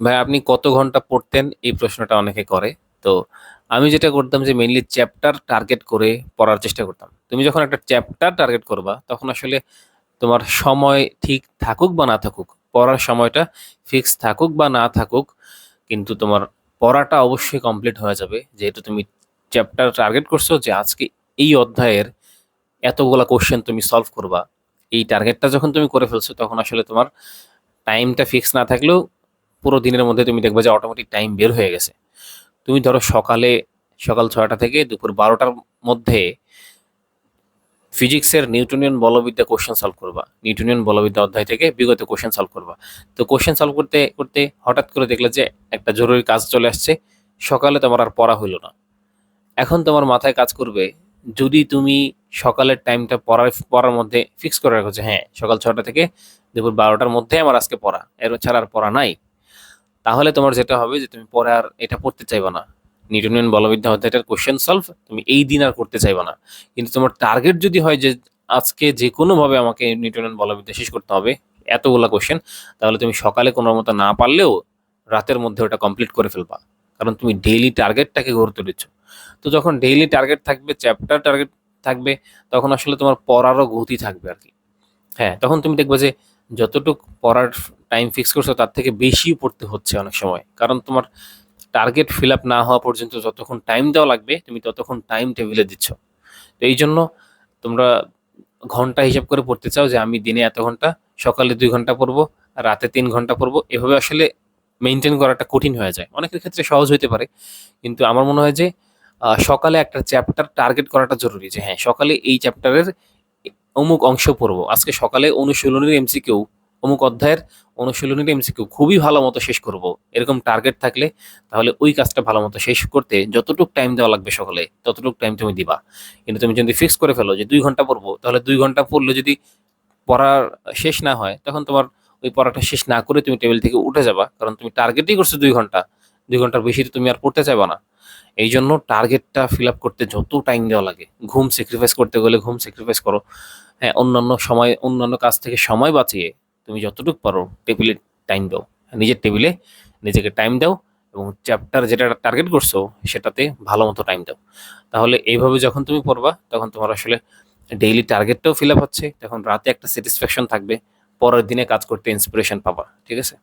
ভাই আপনি কত ঘণ্টা পড়তেন? এই প্রশ্নটা অনেকে করে। তো আমি যেটা করতাম যে মেইনলি চ্যাপ্টার টার্গেট করে পড়ার চেষ্টা করতাম। তুমি যখন একটা চ্যাপ্টার টার্গেট করবা, তখন আসলে তোমার সময় ঠিক থাকুক বা না থাকুক, পড়ার সময়টা ফিক্স থাকুক বা না থাকুক, কিন্তু তোমার পড়াটা অবশ্যই কমপ্লিট হয়ে যাবে। যেহেতু তুমি চ্যাপ্টার টার্গেট করছ যে আজকে এই অধ্যায়ের এতগুলা কোয়েশ্চেন তুমি সলভ করবা। এই টার্গেটটা যখন তুমি করে ফেলছো, তখন আসলে তোমার টাইমটা ফিক্স না থাকলেও পুরো দিনের মধ্যে তুমি দেখবে যে অটোমেটিক টাইম বের হয়ে গেছে। তুমি ধরো সকালে সকাল ৬টা থেকে দুপুর ১২টার মধ্যে ফিজিক্সের নিউটনিয়ান বলবিদ্যা কোয়েশ্চেন সলভ করবা। নিউটনিয়ান বলবিদ্যা অধ্যায় থেকে বিগত কোয়েশ্চেন সলভ করবা। তো কোয়েশ্চেন সলভ করতে, করতে হঠাৎ করে দেখলে যে একটা জরুরি কাজ চলে আসছে, সকালে তোমার আর পড়া হইল না। এখন তোমার মাথায় কাজ করবে, যদি তুমি সকালের টাইমটা পড়ার পড়ার মধ্যে ফিক্স করে রাখো যে হ্যাঁ, সকাল ছটা থেকে দুপুর ১২টার মধ্যে আমার আজকে পড়া। এর ছাড়া আর পড়া নাই। তাহলে তোমার যেটা হবে যে তুমি পরে আর এটা পড়তে চাইবে না। নিউটনিয়ান বলবিদ্যা অধ্যায়টার কোয়েশ্চেন সলভ তুমি এই দিন আর করতে চাইবে না। কিন্তু তোমার টার্গেট যদি হয় যে আজকে যে যেকোনোভাবে আমাকে নিউটনিয়ান বলবিদ্যা শেষ করতে হবে, এতগুলা কোয়েশ্চেন, তাহলে তুমি সকালে কোনোমতে না পারলেও রাতের মধ্যে ওটা কমপ্লিট করে ফেলবা। কারণ তুমি ডেইলি টার্গেটটাকে গড়ে দিচ্ছ। তো যখন ডেইলি টার্গেট থাকবে, চ্যাপ্টার টার্গেট থাকবে, তখন আসলে তোমার পড়ারও গতি থাকবে আর কি হ্যাঁ, তখন তুমি দেখবে যে যতটুক পড়ার টাইম ফিক্স করছ তার থেকে বেশিও পড়তে হচ্ছে অনেক সময়। কারণ তোমার টার্গেট ফিল আপ না হওয়া পর্যন্ত যতক্ষণ টাইম দেওয়া লাগবে, তুমি ততক্ষণ টাইম টেবিলে দিচ্ছ। তো এই জন্য তোমরা ঘণ্টা হিসাব করে পড়তে চাও যে আমি দিনে এত ঘণ্টা, সকালে দুই ঘণ্টা পড়ব, রাতে তিন ঘণ্টা পড়ব। এভাবে আসলে মেনটেন করাটা কঠিন হয়ে যায়। অনেকের ক্ষেত্রে সহজ হইতে পারে। কিন্তু আমার মনে হয় যে সকালে একটা চ্যাপ্টার টার্গেট করাটা জরুরি যে হ্যাঁ, সকালে এই চ্যাপ্টারের অমুক অংশ পড়ব আজকে সকালে অনুশীলনীর এমসিকিউ, অমুক অধ্যায়ের অনুশীলনীর এমসিকিউ খুবই ভালো মতো শেষ করব। এরকম টার্গেট থাকলে তাহলে ওই কাজটা ভালো মতো শেষ করতে যতটুকু টাইম দেওয়া লাগবে সকালে, ততটুকু টাইম তুমি দিবা। কিন্তু তুমি যদি ফিক্স করে ফেলো যে দুই ঘণ্টা পড়ব, তাহলে দুই ঘণ্টা পড়লে যদি পড়ার শেষ না হয়, তখন তোমার ওই পড়াটা শেষ না করে তুমি টেবিল থেকে উঠে যাবা। কারণ তুমি টার্গেটই করছ দুই ঘণ্টা। দুই ঘণ্টার বেশি তুমি আর পড়তে চাইবা না। এইজন্য টার্গেটটা ফিল আপ করতে যত টাইম দেওয়া লাগে, ঘুম স্যাক্রিফাইস করতে গেলে ঘুম স্যাক্রিফাইস করো। হ্যাঁ, অন্যান্য সময় অন্যান্য কাজ থেকে সময় বাঁচিয়ে তুমি যতটুকু পারো টেবিলে টাইম দাও। নিজের টেবিলে নিজেকে টাইম দাও এবং চ্যাপ্টার যেটা টার্গেট করছ, সেটাতে ভালো মতো টাইম দাও। তাহলে এইভাবে যখন তুমি পড়বা, তখন তোমার আসলে ডেইলি টার্গেটটাও ফিল আপ হচ্ছে। তখন রাতে একটা স্যাটিসফ্যাকশন থাকবে। পরের দিনে কাজ করতে ইন্সপিরেশন পাবা। ঠিক আছে?